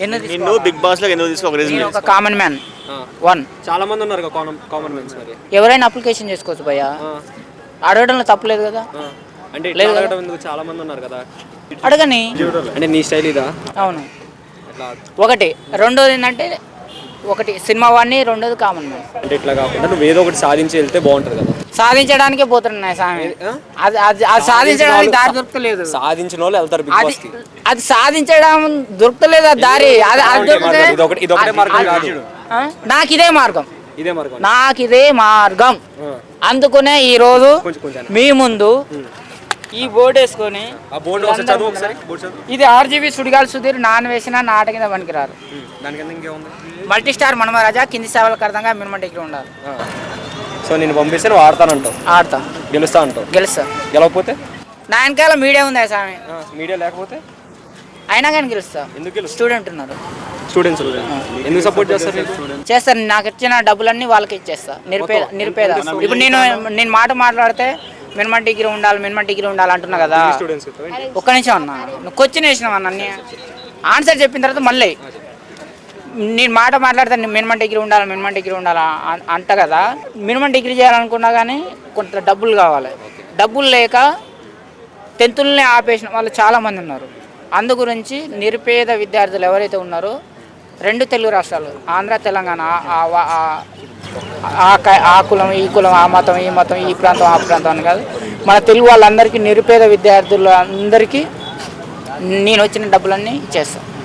నిన్ను? బిగ్ బాస్లో ఎందుకు తీసుకో? ఒక రీజన్ నేను ఒక కామన్ మ్యాన్. వన్ చాలా మంది ఉన్నారు కదా కామన్ కామన్ మెన్స్ మరి. ఎవరైనా అప్లికేషన్ చేసుకోవచ్చు భయ్య. అడగడంలో తప్పలేదు కదా. అంటే ఇట్లా అడగడం ఎందుకు? చాలా మంది ఉన్నారు కదా. అడగని. అంటే నీ స్టైల్ ఇదా? అవును. ఒకటి. రెండోది ఏంటంటే ఒకటి సినిమా వాడిని రెండోది కామన్ మ్యాన్. అంటే ఇట్లా కాకుండా నువ్వు ఏదో ఒకటి సాధించి వెళ్తే బాగుంటుంది కదా. సాధించడానికే పోతున్నాయి స్వామి? అది అది అది సాధించడానికి దారి దొరకలేదు. సాధించిన వాళ్ళు వెళ్తారు బిగ్ అది బాస్కి అది సాధించడం దొరకలేదు ఆ దారి. అది అది దొరికితే ఇది ఒకటి ఇది ఒకటే మార్గం కాదు. ఆ? నాకు ఇదే మార్గం. ఇదే మార్గం. నాకు ఇదే మార్గం. అందుకునే ఈ రోజు కొంచెం కొంచెం మీ ముందు ఈ బోర్డు వేసుకొని ఇది ఆర్జీబీ సుడిగాలి సుధీర్ నాన్ వేసిన నాట కింద పనికిరారు. మల్టీ స్టార్ మనమరాజా కింది సేవలకు అర్థంగా మినిమం డిగ్రీ ఉండాలి. సో నేను పంపిస్తే నువ్వు ఆడతానంటావు? ఆడతా. గెలుస్తా అంటావు? గెలుస్తా. గెలవకపోతే? నా వెనకాల మీడియా ఉంది స్వామి? ఆ, మీడియా లేకపోతే? అయినా కానీ గెలుస్తా. ఎందుకు స్టూడెంట్ ఉన్నారు. స్టూడెంట్స్ ఎందుకు సపోర్ట్ చేస్తారు నాకు? ఇచ్చిన డబ్బులన్నీ వాళ్ళకి ఇచ్చేస్తా. నిరుపేద నిరుపేద. ఇప్పుడు నేను నేను మాట మాట్లాడితే మినిమం డిగ్రీ ఉండాలి మినిమం డిగ్రీ ఉండాలి అంటున్నా కదా. స్టూడెంట్స్ ఒక్క నిమిషం అన్న నువ్వు క్వశ్చన్ వేసినావు అన్న ఆన్సర్ చెప్పిన తర్వాత మళ్ళీ. నేను మాట మాట్లాడితే మినిమం డిగ్రీ ఉండాలి మినిమం డిగ్రీ ఉండాలి అంట కదా. మినిమం డిగ్రీ చేయాలనుకున్నా కానీ కొంత డబ్బులు కావాలి. డబ్బులు లేక టెన్త్లనే ఆపేసిన వాళ్ళు చాలామంది ఉన్నారు. అందు గురించి నిరుపేద విద్యార్థులు ఎవరైతే ఉన్నారో రెండు తెలుగు రాష్ట్రాలు ఆంధ్ర తెలంగాణ ఆ- ఆ క- ఆ కులం ఈ కులం ఆ మతం ఈ మతం ఈ ప్రాంతం ఆ ప్రాంతం అని కాదు. మన తెలుగు వాళ్ళందరికీ నిరుపేద విద్యార్థులందరికీ నేను వచ్చిన డబ్బులన్నీ ఇచ్చేస్తాను.